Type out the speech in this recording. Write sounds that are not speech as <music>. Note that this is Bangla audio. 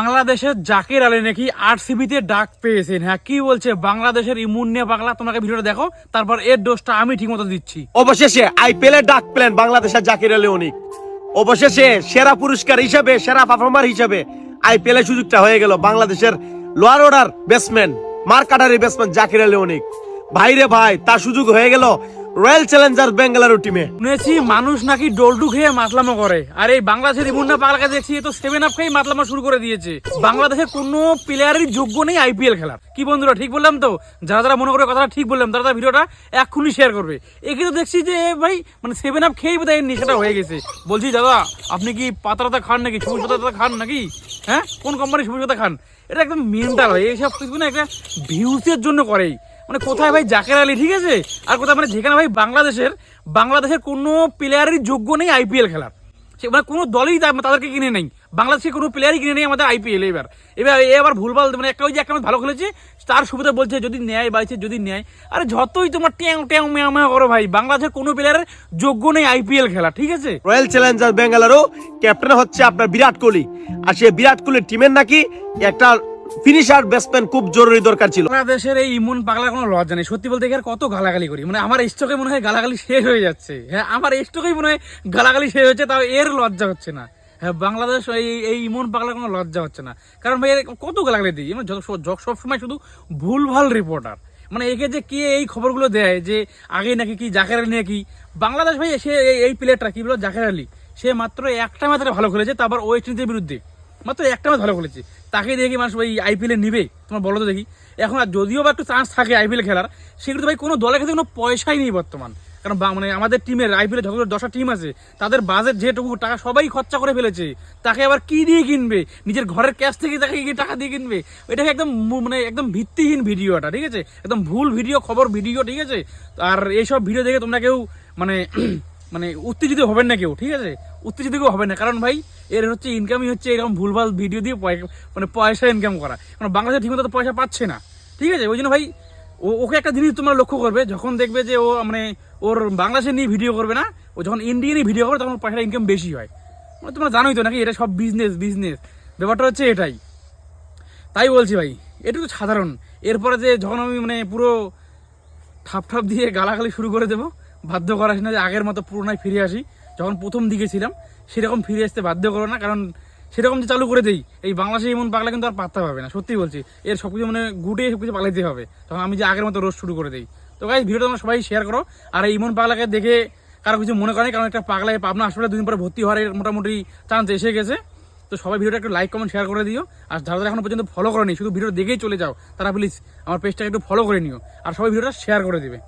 বাংলাদেশের জাকির আলী নাকি আরসিবিতে ডাক পেয়েছেন। হ্যাঁ কি বলছে? বাংলাদেশের ইমুন নিয়ে পাগলা, তোমাকে ভিডিওটা দেখো। তারপর এর ডোজটা আমি ঠিক মতো দিচ্ছি। অবশেষে আইপিএল এর ডাক পেলেন বাংলাদেশের জাকির আলী অনিক অবশেষে সেরা পুরস্কার হিসাবে, সেরা পারফর্মার হিসাবে আইপিএল এর সুযোগটা হয়ে গেল বাংলাদেশের লোয়ার অর্ডার ব্যাটসম্যান মার কাটারি ব্যাটসম্যান জাকির আলী অনিক ভাইরে ভাই, তার সুযোগ হয়ে গেল রয়্যাল চ্যালেঞ্জার বেঙ্গালুরু টিমে শুনেছি মানুষ নাকি ডোলডু খেয়ে মাতলামো করে। আর এই বাংলাদেশের ইমুন না দেখছি এ তো সেভেন আপ খেয়ে মাতলামো শুরু করে দিয়েছে। বাংলাদেশের কোনো প্লেয়ারেরই যোগ্য নেই আইপিএল খেলার। কি বন্ধুরা, ঠিক বললাম তো? যারা যারা মনে করে কথাটা ঠিক বললাম, তারা তারা ভিডিওটা এক্ষুনি শেয়ার করবে। একে তো দেখছি যে ভাই মানে সেভেন আপ খেয়েই বোধহয় নেশাটা হয়ে গেছে। বলছি, দাদা, আপনি কি পাতাটা খান নাকি? সবুজ পাতা খান নাকি? হ্যাঁ? কোন কোম্পানির সবুজ পাতা খান? এটা একদম মেন্টাল হয়। এইসব কিছু না একটা ভিউসের জন্য করেই। মানে কোথায় ভাই জাকের আলী, ঠিক আছে? আর কোথায় মানে যেখানে ভাই বাংলাদেশের বাংলাদেশের কোনো প্লেয়ারেরই যোগ্য নেই আইপিএল খেলার। সে মানে কোনো দলই তাদেরকে কিনে নেই। বাংলাদেশের কোনো প্লেয়ারই কিনে নেই আমাদের আইপিএল এবার। এবার এ আবার ভুলভাল মানে একটা ওই যে একটা ভালো খেলেছে, তার সুবিধা বলছে যদি নেয় বাড়ছে যদি নেয়। আরে যতই তোমার ট্যাং ট্যাং, ম্যাও ম্যাও করো ভাই, বাংলাদেশের কোনো প্লেয়ারের যোগ্য নেই আইপিএল খেলা, ঠিক আছে? রয়্যাল চ্যালেঞ্জার ব্যাঙ্গালোরও ক্যাপ্টেন হচ্ছে আপনার বিরাট কোহলি। আর সে বিরাট কোহলির টিমের নাকি একটা ফিনিশার ব্যাটসম্যান খুব জরুরি দরকার ছিল। বাংলাদেশের এই ইমন পাগলার কোনো লজ্জা নেই। সত্যি বলতে গেলে কত গালাগালি করি। মানে আমার স্টকে মনে হয় গালাগালি শেষ হয়ে যাচ্ছে। হ্যাঁ আমার স্টকেই মনে হয় গালাগালি শেষ হচ্ছে, তাও এর লজ্জা হচ্ছে না। হ্যাঁ বাংলাদেশ এই এই ইমন পাগলার কোনো লজ্জা হচ্ছে না। কারণ ভাই কত গালাগালি দিই? মানে যত সব সময় শুধু ভুলভাল রিপোর্টার মানে একে যে কে এই খবরগুলো দেয় যে আগে নাকি কি জাকের আলী নাকি? বাংলাদেশ ভাই, সে এই- প্লেয়ারটা কি বলো? জাকের আলী। সে মাত্র একটা ম্যাচে ভালো খেলেছে, তারপর ওয়েস্ট ইন্ডিজের বিরুদ্ধে। মাত্র একটা ম্যাচ ভালো খেলেছে। তাকে দেখি মানুষ ওই আইপিএলে নিবে। তোমার বলো তো দেখি। এখন আর যদিও বা একটু চান্স থাকে আইপিএল খেলার, সেগুলো তো ভাই কোনো দলের কাছে কোনো পয়সাই নেই বর্তমান। কারণ মানে আমাদের টিমের আইপিএলে যতগুলো দশটা টিম আছে, তাদের বাজেট যেটুকু, টাকা সবাই খরচা করে ফেলেছে। তাকে আবার কি দিয়ে কিনবে? নিজের ঘরের ক্যাশ থেকে তাকে কি টাকা দিয়ে কিনবে? এটা একদম মানে একদম ভিত্তিহীন ভিডিওটা, ঠিক আছে? একদম ভুল ভিডিও, খবর ভিডিও, ঠিক আছে? আর এইসব ভিডিও দেখে তোমরা কেউ মানে <clears throat> মানে উত্তেজিত হবেন না কেউ, ঠিক আছে? উত্তেজিত কেউ হবে না। কারণ ভাই এর হচ্ছে ইনকামই হচ্ছে এরকম ভুলভাল ভিডিও দিয়ে মানে পয়সা ইনকাম করা। কারণ বাংলাদেশে ঠিকমতো তো পয়সা পাচ্ছে না। ঠিক আছে? ওই জন্য ভাই, ও, ওকে একটা জিনিস তোমরা লক্ষ্য করবে, যখন দেখবে যে ও মানে ওর বাংলাদেশে নিয়ে ভিডিও করবে না, ও যখন ইন্ডিয়া নিয়ে ভিডিও করবে, তখন পয়সাটা ইনকাম বেশি হয়। মানে তোমরা জানোই তো নাকি, এটা সব বিজনেস বিজনেস ব্যাপারটা হচ্ছে এটাই। তাই বলছি ভাই, এটা তো সাধারণ। এরপরে যে যখন আমি মানে পুরো ঠাপ ঠাপ দিয়ে গালাগালি শুরু করে দেবো, বাধ্য করা আসি না যে আগের মতো পুরোনায় ফিরে আসি। যখন প্রথম দিকে ছিলাম, সেরকম ফিরে আসতে বাধ্য করো না, কারণ সেরকম যে চালু করে দেই, এই বাংলাদেশে এমন পাগলা কিন্তু আর পাত্তা পাবে না সত্যি বলছি। এর সব কিছু মানে গুটিয়ে সব কিছু পালাইতে হবে। তখন আমি যে আগের মতো রোজ শুরু করে দিই। তো গাই ভিডিও তোমরা সবাই শেয়ার করো, আর এই ইমন পাগলাকে দেখে কারও কিছু মনে করেনি, কারণ একটা পাগলায় পাবনা হাসপাতালে দুদিন পরে ভর্তি হওয়ার মোটামুটি চান্স এসে গেছে। তো সবাই ভিডিওটা একটু লাইক কমেন্ট শেয়ার করে দিও। আর যারা এখনও পর্যন্ত ফলো করেনি, শুধু ভিডিও দেখেই চলে যাও, তারা প্লিজ আমার পেজটাকে একটু ফলো করে নিও। আর সবাই ভিডিওটা শেয়ার করে দিবে।